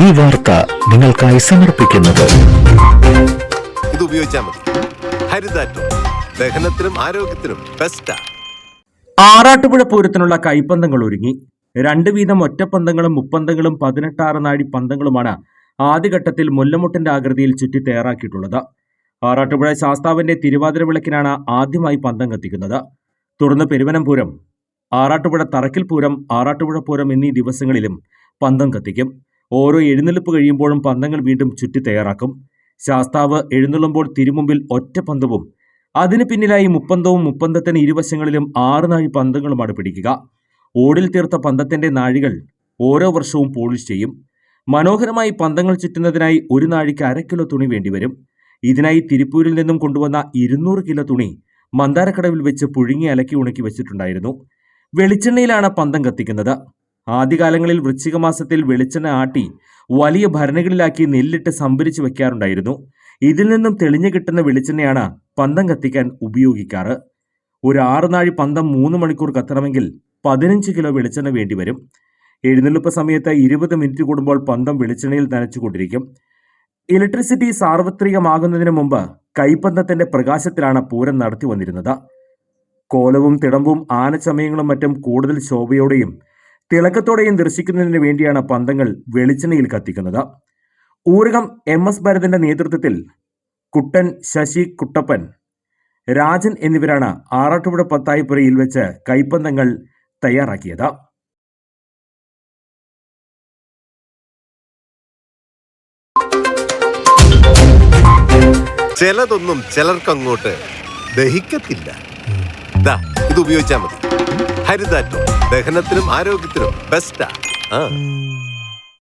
ഈ വാർത്ത നിങ്ങൾക്കായി സമർപ്പിക്കുന്നത്. ഇത് ഉപയോഗിച്ചാൽ മതി. ഹരിതാറ്റോ. ദഹനത്തിനും ആരോഗ്യത്തിനും ബെസ്റ്റാ ആറാട്ടുപുഴ പൂരത്തിനുള്ള കൈപ്പന്തങ്ങൾ ഒരുങ്ങി. രണ്ട് വീതം ഒറ്റപ്പന്തങ്ങളും മുപ്പന്തങ്ങളും പതിനെട്ടാറ് നാഴി പന്തങ്ങളുമാണ് ആദ്യഘട്ടത്തിൽ മുല്ലമുട്ടിന്റെ ആകൃതിയിൽ ചുറ്റി തയ്യാറാക്കിയിട്ടുള്ളത്. ആറാട്ടുപുഴ ശാസ്താവിന്റെ തിരുവാതിര വിളക്കിനാണ് ആദ്യമായി പന്തം കത്തിക്കുന്നത് തുടർന്ന് പെരുവനംപൂരം ആറാട്ടുപുഴ തറക്കിൽപൂരം ആറാട്ടുപുഴ പൂരം എന്നീ ദിവസങ്ങളിലും പന്തം കത്തിക്കും. ഓരോ എഴുന്നള്ളിപ്പ് കഴിയുമ്പോഴും പന്തങ്ങൾ വീണ്ടും ചുറ്റി തയ്യാറാക്കും. ശാസ്താവ് എഴുന്നള്ളുമ്പോൾ തിരുമുമ്പിൽ ഒറ്റ പന്തവും അതിന് പിന്നിലായി മുപ്പന്തവും മുപ്പന്തത്തിന് ഇരുവശങ്ങളിലും ആറ് നാഴി പന്തങ്ങളുമാണ് പിടിക്കുക. ഓടിൽ തീർത്ത പന്തത്തിന്റെ നാഴികൾ ഓരോ വർഷവും പോളിഷ് ചെയ്യും. മനോഹരമായി പന്തങ്ങൾ ചുറ്റുന്നതിനായി ഒരു നാഴിക്ക് അര കിലോ തുണി വേണ്ടിവരും. ഇതിനായി തിരുപ്പൂരിൽ നിന്നും കൊണ്ടുവന്ന ഇരുന്നൂറ് കിലോ തുണി മന്ദാരക്കടവിൽ വെച്ച് പുഴുങ്ങി അലക്കി ഉണക്കി വെച്ചിട്ടുണ്ടായിരുന്നു. വെളിച്ചെണ്ണയിലാണ് പന്തം കത്തിക്കുന്നത്. ആദ്യകാലങ്ങളിൽ വൃശ്ചിക മാസത്തിൽ വെളിച്ചെണ്ണ ആട്ടി വലിയ ഭരണികളിലാക്കി നെല്ലിട്ട് സംഭരിച്ചു വെക്കാറുണ്ടായിരുന്നു. ഇതിൽ നിന്നും തെളിഞ്ഞു കിട്ടുന്ന വെളിച്ചെണ്ണയാണ് പന്തം കത്തിക്കാൻ ഉപയോഗിക്കാറ്. ഒരു ആറ് നാഴി പന്തം മൂന്ന് മണിക്കൂർ കത്തണമെങ്കിൽ പതിനഞ്ച് കിലോ വെളിച്ചെണ്ണ വേണ്ടി വരും എഴുന്നള്ളിപ്പ് സമയത്ത് ഇരുപത് മിനിറ്റ് കൂടുമ്പോൾ പന്തം വെളിച്ചെണ്ണയിൽ നനച്ചുകൊണ്ടിരിക്കും ഇലക്ട്രിസിറ്റി സാർവത്രികമാകുന്നതിന് മുമ്പ് കൈപ്പന്തത്തിന്റെ പ്രകാശത്തിലാണ് പൂരം നടത്തി വന്നിരുന്നത് കോലവും തിടമ്പും ആനച്ചമയങ്ങളും മറ്റും കൂടുതൽ ശോഭയോടെയും തിളക്കത്തോടെയും ദർശിക്കുന്നതിന് വേണ്ടിയാണ് പന്തങ്ങൾ വെളിച്ചെണ്ണയിൽ കത്തിക്കുന്നത്. ഊരകം എം എസ് ഭരതന്റെ നേതൃത്വത്തിൽ കുട്ടൻ ശശി കുട്ടപ്പൻ രാജൻ എന്നിവരാണ് ആറാട്ടുപുഴ പത്തായിപ്പുരയിൽ വെച്ച് കൈപ്പന്തങ്ങൾ തയ്യാറാക്കിയത്. ചിലതൊന്നും ചിലർക്കങ്ങോട്ട് ദഹിക്കത്തില്ല. ദാ ഇത് ഉപയോഗിച്ചാൽ മതി. ഹരിതാറ്റോ ദഹനത്തിനും ആരോഗ്യത്തിനും ബെസ്റ്റാ ആ.